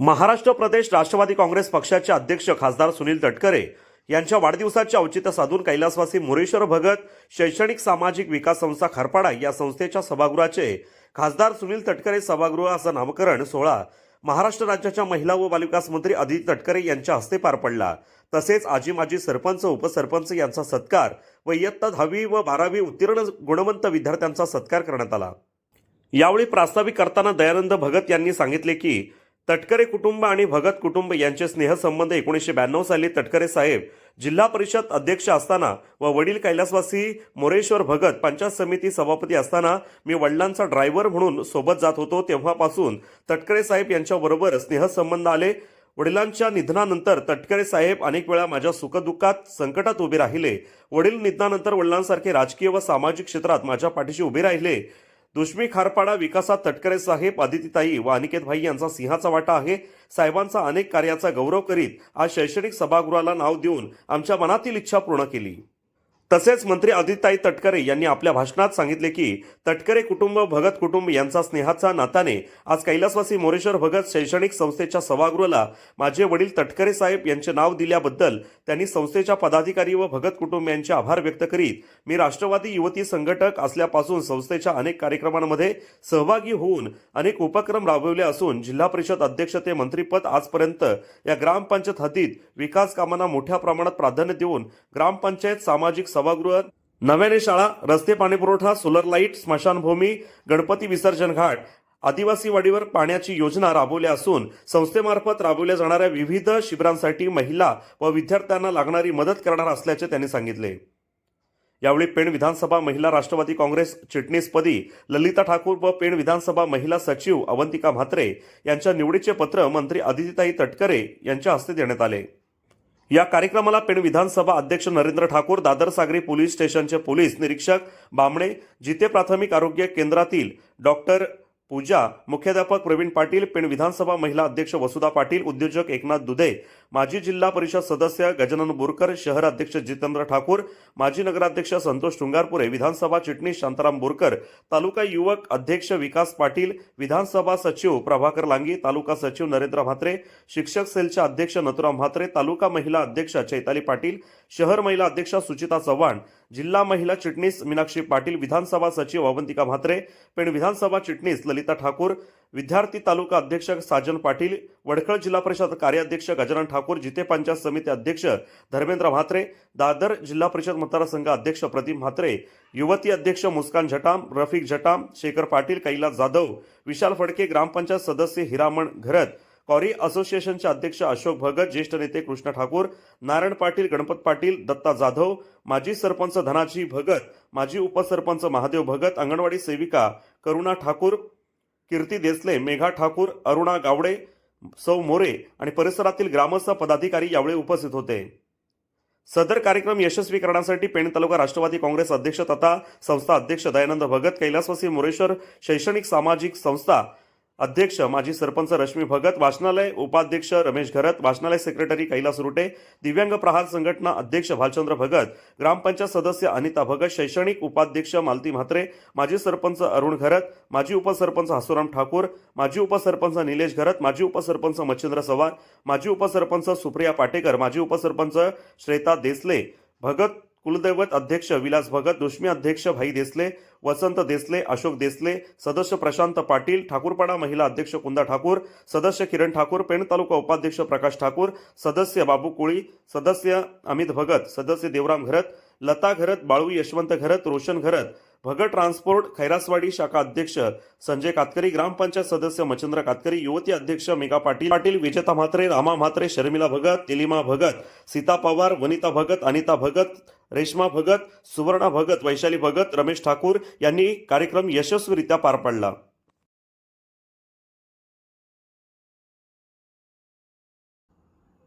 महाराष्ट्र प्रदेश राष्ट्रवादी काँग्रेस पक्षाचे अध्यक्ष खासदार सुनील तटकरे यांच्या वाढदिवसाचे औचित्य साधून कैलासवासी मोरेश्वर भगत शैक्षणिक सामाजिक विकास संस्था खारपाडा या संस्थेच्या सभागृहाचे खासदार सुनील तटकरे सभागृह असं नामकरण सोहळा महाराष्ट्र राज्याच्या महिला व बालविकास मंत्री अदिती तटकरे यांच्या हस्ते पार पडला. तसेच आजी माजी सरपंच उपसरपंच यांचा सत्कार व इयत्ता दहावी व बारावी उत्तीर्ण गुणवंत विद्यार्थ्यांचा सत्कार करण्यात आला. यावेळी प्रास्ताविक करताना दयानंद भगत यांनी सांगितले की तटकरे कुटुंब आणि भगत कुटुंब यांचे स्नेहसंबंध एकोणीसशे ब्याण्णव साली तटकरे साहेब जिल्हा परिषद अध्यक्ष असताना व वडील कैलासवासी मोरेश्वर भगत पंचायत समिती सभापती असताना मी वडिलांचा ड्रायव्हर म्हणून सोबत जात होतो तेव्हापासून तटकरे साहेब यांच्याबरोबर स्नेहसंबंध आले. वडिलांच्या निधनानंतर तटकरे साहेब अनेक वेळा माझ्या सुखदुःखात संकटात उभे राहिले. वडील निधनानंतर वडिलांसारखे राजकीय व सामाजिक क्षेत्रात माझ्या पाठीशी उभे राहिले. दुष्मी खारपाडा विकासात तटकरे साहेब आदितीताई व अनिकेत भाई यांचा सिंहाचा वाटा आहे. साहेबांचा अनेक कार्याचा गौरव करीत आज शैक्षणिक सभागृहाला नाव देऊन आमच्या मनातील इच्छा पूर्ण केली. तसेच मंत्री आदिताई तटकरे यांनी आपल्या भाषणात सांगितले की तटकरे कुटुंब भगत कुटुंब यांचा स्नेहाचा नाताने आज कैलासवासी मोरेश्वर भगत शैक्षणिक संस्थेच्या सभागृहाला माझे वडील तटकरे साहेब यांचे नाव दिल्याबद्दल त्यांनी संस्थेच्या पदाधिकारी व भगत कुटुंब यांचे आभार व्यक्त करीत मी राष्ट्रवादी युवती संघटक असल्यापासून संस्थेच्या अनेक कार्यक्रमांमध्ये सहभागी होऊन अनेक उपक्रम राबवले असून जिल्हा परिषद अध्यक्ष ते मंत्रीपद आजपर्यंत या ग्रामपंचायत हद्दीत विकास कामांना मोठ्या प्रमाणात प्राधान्य देऊन ग्रामपंचायत सामाजिक सभागृह नव्याने शाळा रस्ते पाणीपुरवठा सोलर लाइट स्मशानभूमी गणपती विसर्जन घाट आदिवासी वाडीवर पाण्याची योजना राबवल्या असून संस्थेमार्फत राबवल्या जाणाऱ्या विविध शिबिरांसाठी महिला व विद्यार्थ्यांना लागणारी मदत करणार असल्याचे त्यांनी सांगितले. यावेळी पेण विधानसभा महिला राष्ट्रवादी काँग्रेस चिटणीसपदी ललिता ठाकूर व पेण विधानसभा महिला सचिव अवंतिका म्हात्रे यांच्या निवडीचे पत्र मंत्री आदितीताई तटकरे यांच्या हस्ते देण्यात आले. या कार्यक्रमाला पेण विधानसभा अध्यक्ष नरेंद्र ठाकूर दादर सागरी पोलीस स्टेशनचे पोलीस निरीक्षक बामणे जिते प्राथमिक आरोग्य केंद्रातील डॉक्टर पूजा मुख्याध्यापक प्रवीण पाटील पेण विधानसभा महिला अध्यक्ष वसुधा पाटील उद्योजक एकनाथ दुधे माजी जिल्हा परिषद सदस्य गजानन बोरकर शहर अध्यक्ष जितेंद्र ठाकूर माजी नगराध्यक्ष संतोष शृंगारपुरे विधानसभा चिटणीस शांताराम बोरकर तालुका युवक अध्यक्ष विकास पाटील विधानसभा सचिव प्रभाकर लांगी तालुका सचिव नरेंद्र म्हात्रे शिक्षक सेलच्या अध्यक्ष नथुराम म्हात्रे तालुका महिला अध्यक्ष चैताली पाटील शहर महिला अध्यक्ष सुचिता चव्हाण जिल्हा महिला चिटणीस मीनाक्षी पाटील विधानसभा सचिव अवंतिका म्हात्रे पेण विधानसभा चिटणीस ललिता ठाकूर विद्यार्थी तालुका अध्यक्ष साजन पाटील वडखळ जिल्हा परिषद कार्याध्यक्ष गजानन ठाकूर जिते पंचायत समिती अध्यक्ष धर्मेंद्र म्हात्रे दादर जिल्हा परिषद मतदारसंघ अध्यक्ष प्रदीप म्हात्रे युवती अध्यक्ष मुस्कान झटाम रफिक झटाम शेखर पाटील कैलास जाधव विशाल फडके ग्रामपंचायत सदस्य हिरामण घरत कॉरी असोसिएशनचे अध्यक्ष अशोक भगत ज्येष्ठ नेते कृष्ण ठाकूर नारायण पाटील गणपत पाटील दत्ता जाधव माजी सरपंच धनाजी भगत माजी उपसरपंच महादेव भगत अंगणवाडी सेविका करुणा ठाकूर कीर्ती देसले मेघा ठाकूर अरुणा गावडे सौ मोरे आणि परिसरातील ग्रामस्थ पदाधिकारी यावेळी उपस्थित होते. सदर कार्यक्रम यशस्वी करण्यासाठी पेण तालुका राष्ट्रवादी काँग्रेस अध्यक्ष तथा संस्था अध्यक्ष दयानंद भगत कैलासवासी मोरेश्वर शैक्षणिक सामाजिक संस्था अध्यक्ष माजी सरपंच रश्मी भगत वाचनालय उपाध्यक्ष रमेश घरत वाचनालय सेक्रेटरी कैलास रुटे दिव्यांग प्रहार संघटना अध्यक्ष भालचंद्र भगत ग्रामपंचायत सदस्य अनिता भगत शैक्षणिक उपाध्यक्ष मालती म्हात्रे माजी सरपंच अरुण घरत माजी उपसरपंच हसुराम ठाकूर माजी उपसरपंच निलेश घरत माजी उपसरपंच मच्छिंद्र सवार माजी उपसरपंच सुप्रिया पाटेकर माजी उपसरपंच श्वेता देसले भगत कुलदैवत अध्यक्ष विलास भगत दुष्मी अध्यक्ष भाई देसले वसंत देसले अशोक देसले सदस्य प्रशांत पाटील ठाकूरपाडा महिला अध्यक्ष कुंदा ठाकूर सदस्य किरण ठाकूर पेण तालुका उपाध्यक्ष प्रकाश ठाकूर सदस्य बाबू कोळी सदस्य अमित भगत सदस्य देवराम घरत लता घरत बाळू यशवंत घरत रोशन घरत भगत ट्रान्सपोर्ट खैरासवाडी शाखा अध्यक्ष संजय कातकरी ग्रामपंचायत सदस्य मच्छिंद्र कातकरी युवती अध्यक्ष मेघा पाटील पाटील विजेता म्हात्रे रामा म्हात्रे शर्मिला भगत तिलिमा भगत सीता पवार वनिता भगत अनिता भगत रेश्मा भगत सुवर्णा भगत वैशाली भगत रमेश ठाकूर यांनी कार्यक्रम यशस्वीरित्या पार पाडला.